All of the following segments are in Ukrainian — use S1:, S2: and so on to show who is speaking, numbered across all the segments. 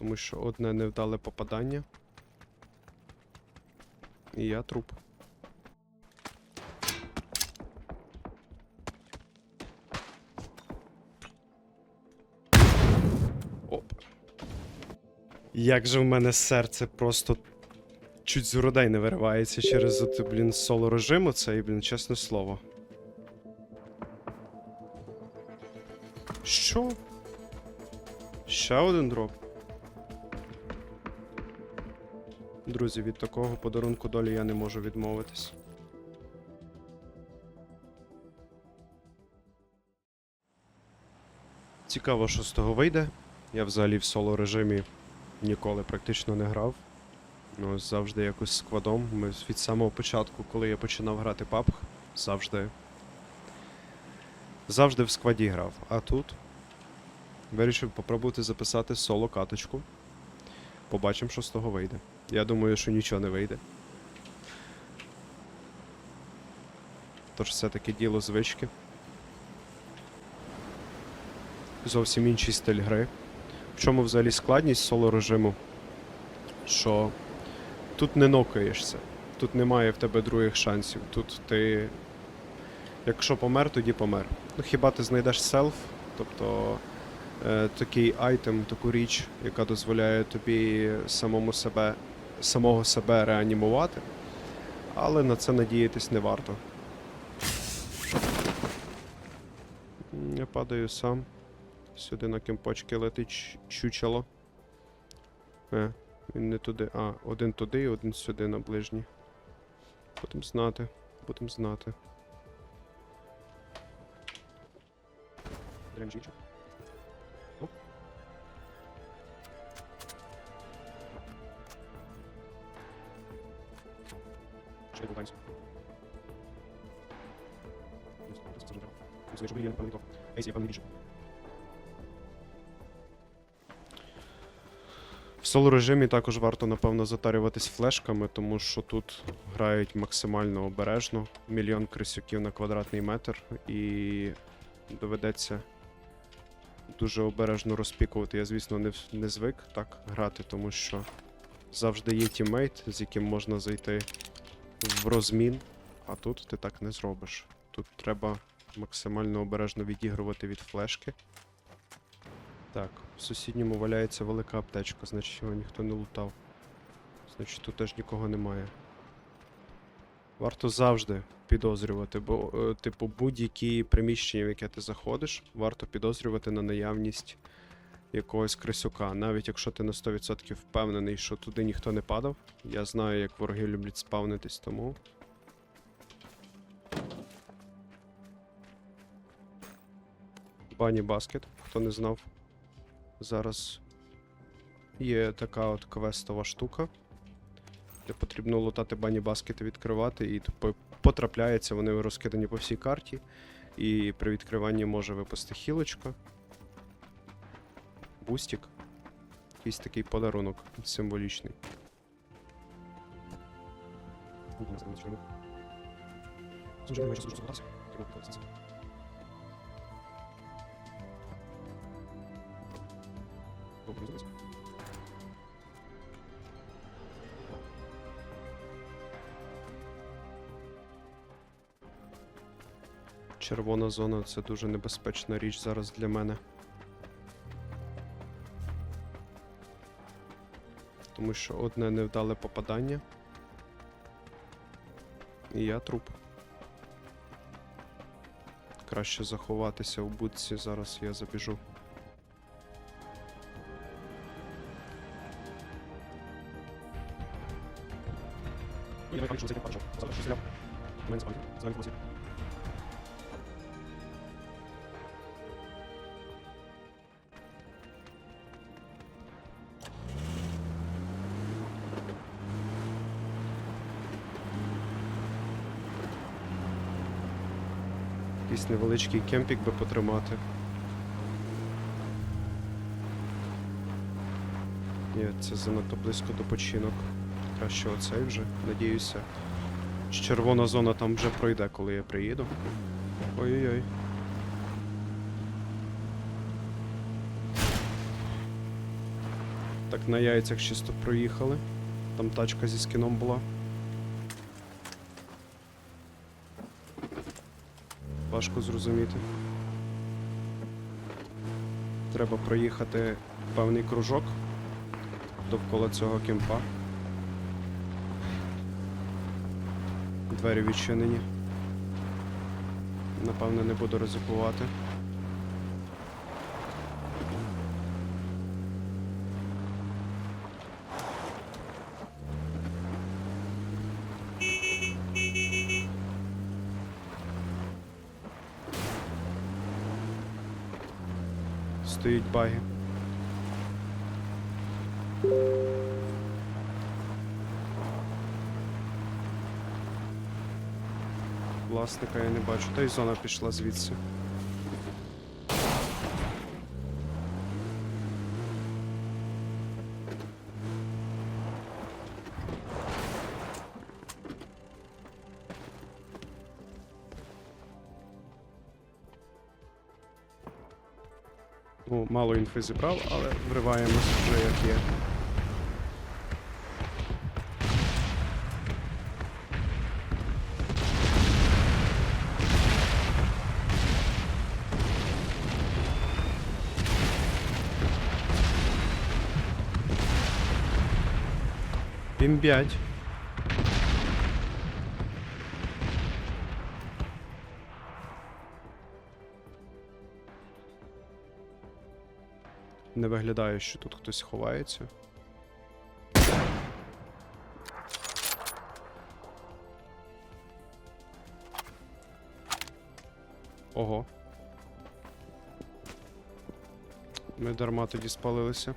S1: Тому що одне невдале попадання. І я труп. Оп. Як же в мене серце просто чуть з грудей не виривається через оте, блін, соло режиму цей, блін, чесне слово. Що? Ще один дроп. Друзі, від такого подарунку долі я не можу відмовитись. Цікаво, що з того вийде. Я взагалі в соло режимі ніколи практично не грав. Ну, завжди якось з квадом. Ми від самого початку, коли я починав грати PUBG, завжди. Завжди в скваді грав. А тут вирішив попробувати записати соло каточку. Побачимо, що з того вийде. Я думаю, що нічого не вийде. Тож все-таки діло звички. Зовсім інший стиль гри. В чому взагалі складність соло режиму? Що тут не нокаєшся. Тут немає в тебе других шансів. Тут ти. Якщо помер, тоді помер. Ну хіба ти знайдеш селф, тобто е, такий айтем, таку річ, яка дозволяє тобі самому себе, самого себе реанімувати, але на це надіятись не варто. Я падаю сам. Сюди на кемпочки летить чучело. Е, він не туди. А, один туди і один сюди на ближній. Будем знати. Будем знати. Дренжичок. Щоб я не пам'ятав. Ейсі, я певний більше. В соло режимі також варто, напевно, затарюватись флешками, тому що тут грають максимально обережно. Мільйон крисюків на квадратний метр, і доведеться дуже обережно розпікувати. Я, звісно, не, не звик так грати, тому що завжди є тіммейт, з яким можна зайти в розмін, а тут ти так не зробиш. Тут треба максимально обережно відігрувати від флешки. Так, в сусідньому валяється велика аптечка, значить його ніхто не лутав. Значить тут теж нікого немає. Варто завжди підозрювати, бо, е, типу, будь-які приміщення, в яке ти заходиш, варто підозрювати на наявність якогось крисюка. Навіть якщо ти на 100% впевнений, що туди ніхто не падав. Я знаю, як вороги люблять спавнитись, тому. Бані баскет, хто не знав. Зараз є така от квестова штука, де потрібно лутати бані баскети, відкривати, і типу, потрапляється, вони розкидані по всій карті. І при відкриванні може випасти хілочка. Бустік. Якийсь такий подарунок символічний. Червона зона це дуже небезпечна річ зараз для мене. Тому що одне невдале попадання. І я труп. Краще заховатися в будці, зараз я забіжу. Якийсь невеличкий кемпік би потримати. Ні, це занадто близько до починок. Краще оцей вже, надіюся. Червона зона там вже пройде, коли я приїду. Ой-ой-ой. Так на яйцях чисто проїхали. Там тачка зі скіном була. Важко зрозуміти. Треба проїхати певний кружок довкола цього кемпа. Двері відчинені. Напевно, не буду ризикувати. Стоїть баги. Власника я не бачу. Та й зона пішла звідси. Ну, мало інфи зібрав, але вриваємось вже як є. Бімбять. Не виглядає, що тут хтось ховається. Ого. Ми дарма тоді спалилися.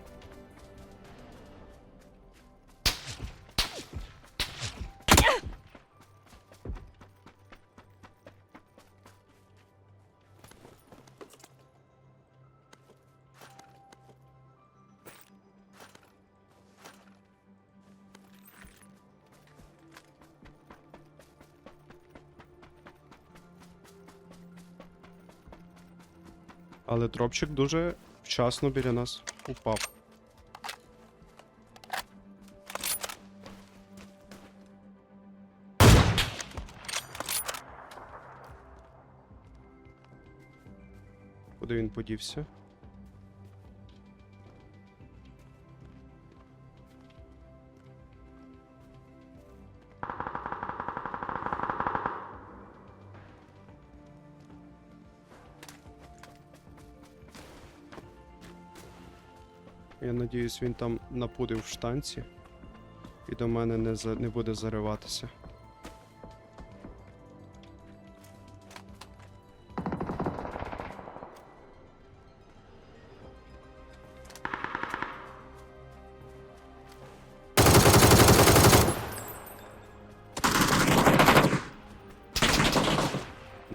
S1: Але дропчик дуже вчасно біля нас упав. Куди він подівся? Я надіюсь, він там напудив в штанці і до мене не, за... не буде зариватися.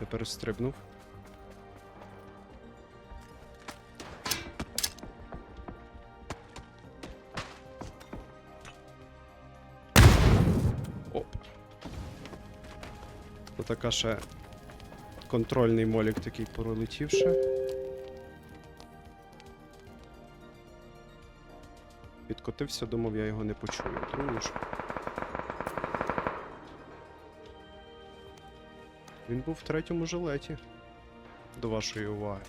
S1: Не перестрибнув. Така ще контрольний молік такий пролетівши. Підкотився, думав, я його не почую. Тому що. Він був в третьому жилеті. До вашої уваги.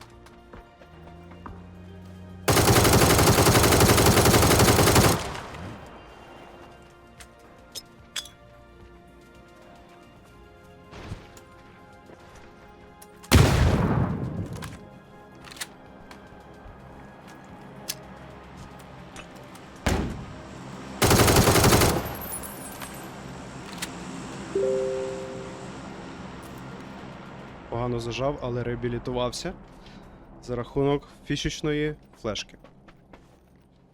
S1: Погано зажав, але реабілітувався за рахунок фішечної флешки.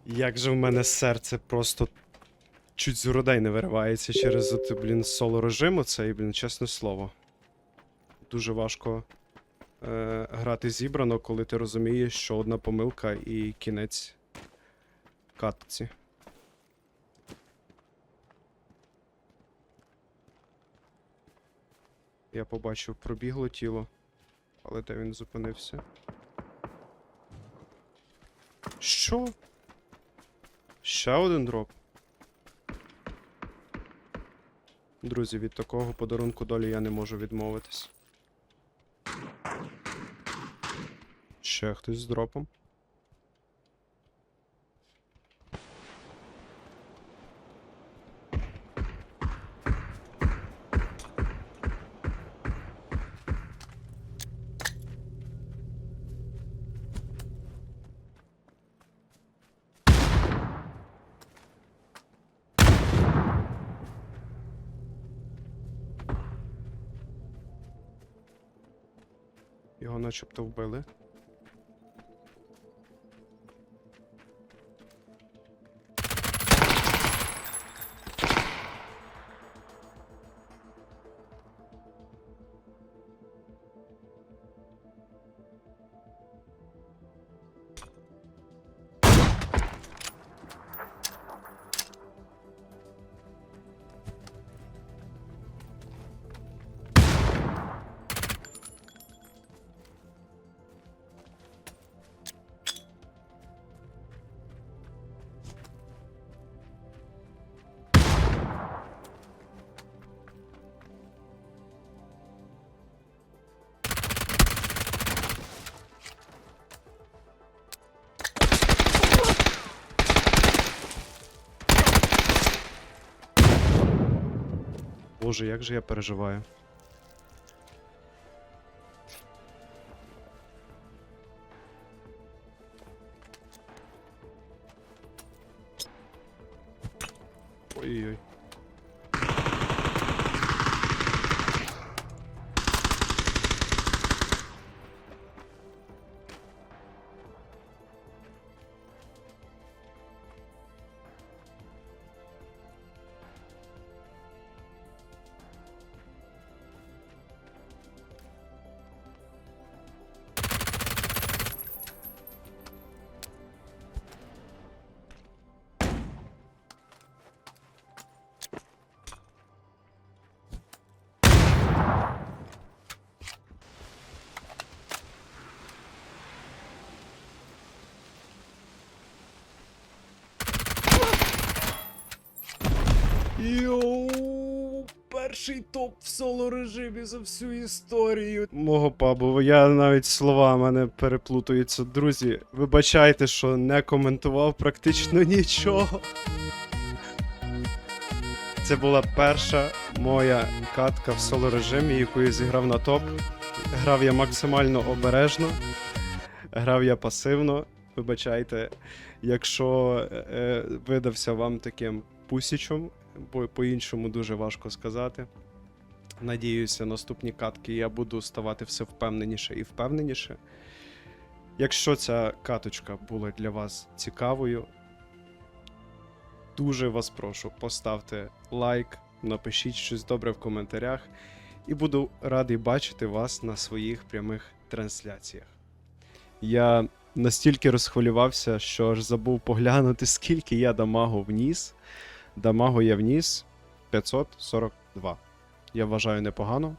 S1: Як же в мене серце просто чуть з грудей не виривається через от, блін, соло режиму цей, блін, чесне слово. Дуже важко е, грати зібрано, коли ти розумієш, що одна помилка і кінець катці. Я побачив пробігло тіло, але де він зупинився? Що? Ще один дроп. Друзі, від такого подарунку долі я не можу відмовитись. Ще хтось з дропом. Його начебто вбили. Боже, як же я переживаю. Йоу, перший топ в соло режимі за всю історію. Мого пабу, я навіть слова мене переплутуються. Друзі, вибачайте, що не коментував практично нічого. Це була перша моя катка в соло режимі, яку я зіграв на топ. Грав я максимально обережно, грав я пасивно. Вибачайте, якщо е, видався вам таким пусічом, по-іншому дуже важко сказати. Надіюся, наступні катки я буду ставати все впевненіше і впевненіше. Якщо ця каточка була для вас цікавою, дуже вас прошу, поставте лайк, напишіть щось добре в коментарях, і буду радий бачити вас на своїх прямих трансляціях. Я настільки розхвилювався, що аж забув поглянути, скільки я дамагу вніс. Дамагу я вніс 542. Я вважаю непогано.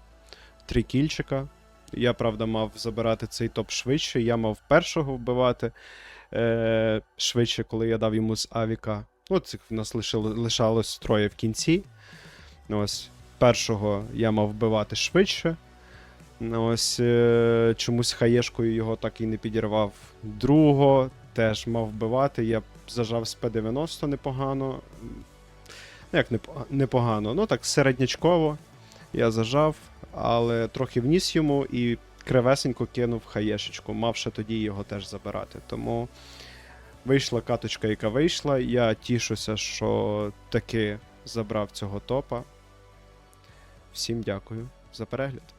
S1: Три кільчика. Я, правда, мав забирати цей топ швидше. Я мав першого вбивати е- швидше, коли я дав йому з Авіка. Ну, цих в нас лишалось троє в кінці. Ось. Першого я мав вбивати швидше. Ось е- чомусь хаєшкою його так і не підірвав. Другого теж мав вбивати. Я зажав з П90 непогано. Як непогано, ну так середнячково я зажав, але трохи вніс йому і кривесенько кинув хаєшечку, мав ще тоді його теж забирати. Тому вийшла каточка, яка вийшла. Я тішуся, що таки забрав цього топа. Всім дякую за перегляд.